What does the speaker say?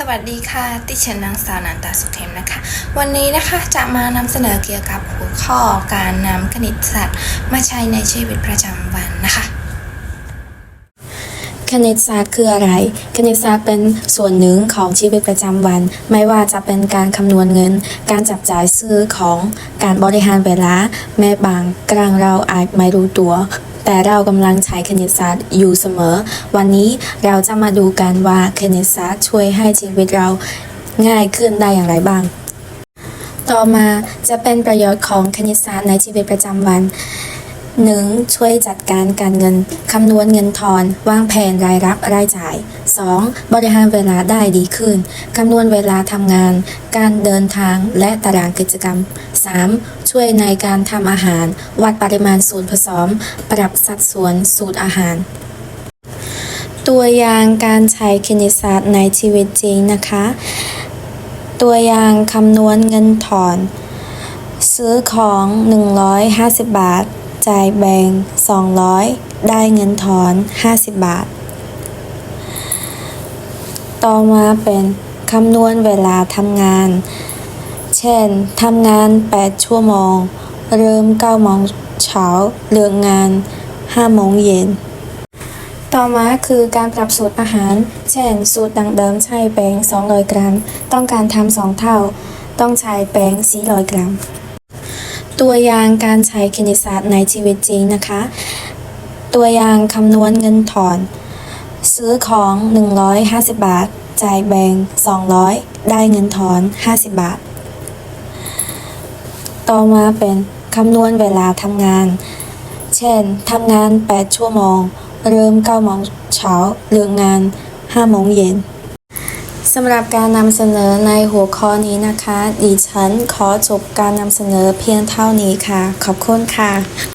สวัสดีค่ะ ติฉันนางสาวนันตาสุเทมนะคะ วันนี้นะคะจะมานำเสนอเกี่ยวกับหัวข้อการนำคณิตศาสตร์มาใช้ในชีวิตประจำวันนะคะ คณิตศาสตร์คืออะไร คณิตศาสตร์เป็นส่วนหนึ่งของชีวิตประจำวัน ไม่ว่าจะเป็นการคำนวณเงิน การจับจ่ายซื้อของการบริหารเวลา แม้บางครั้งเราอาจไม่รู้ตัว แต่เรากำลังใช้คณิตศาสตร์อยู่เสมอ วันนี้เราจะมาดูกันว่าคณิตศาสตร์ช่วยให้ชีวิตเราง่ายขึ้นได้อย่างไรบ้าง ต่อมาจะเป็นประโยชน์ของคณิตศาสตร์ในชีวิตประจำวัน 1. ช่วยจัดการการเงิน คำนวณเงินทอน วางแผนรายรับรายจ่าย 2. บริหารเวลาได้ดีขึ้น คำนวณเวลาทำงาน การเดินทางและตารางกิจกรรม 3. ช่วยในการทำอาหาร วัดปริมาณส่วนผสม ปรับสัดส่วนสูตรอาหาร ตัวอย่างการใช้คณิตศาสตร์ในชีวิตจริงนะคะ ตัวอย่างคำนวณเงินถอน ซื้อของ 150 บาท จ่ายแบ่ง 200 ได้เงินถอน 50 บาท ต่อมาเป็นคำนวณเวลาทำงาน เช่น ทำงาน 8 ชั่วโมง เริ่ม9โมงเช้า เลิกงาน 5 โมงเย็น ต่อมาคือการปรับสูตรอาหาร เช่น สูตรดังเดิมใช้แป้ง200 กรัม ต้องการทำสองเท่า ต้องใช้แป้ง400 กรัม ตัวอย่างการใช้คณิตศาสตร์ในชีวิตจริงนะคะ ตัวอย่างคำนวณเงินถอน ซื้อของ 150 บาท จ่ายแบ่ง200 ได้เงินถอน 50 บาท ต่อมาเป็นคำนวณเวลาทำงาน เช่น ทำงาน 8 ชั่วโมง เริ่ม9โมงเช้าเลิกงาน 5 โมงเย็นสำหรับการนำเสนอในหัวข้อนี้นะคะ ดิฉันขอจบการนำเสนอเพียงเท่านี้ค่ะ ขอบคุณค่ะ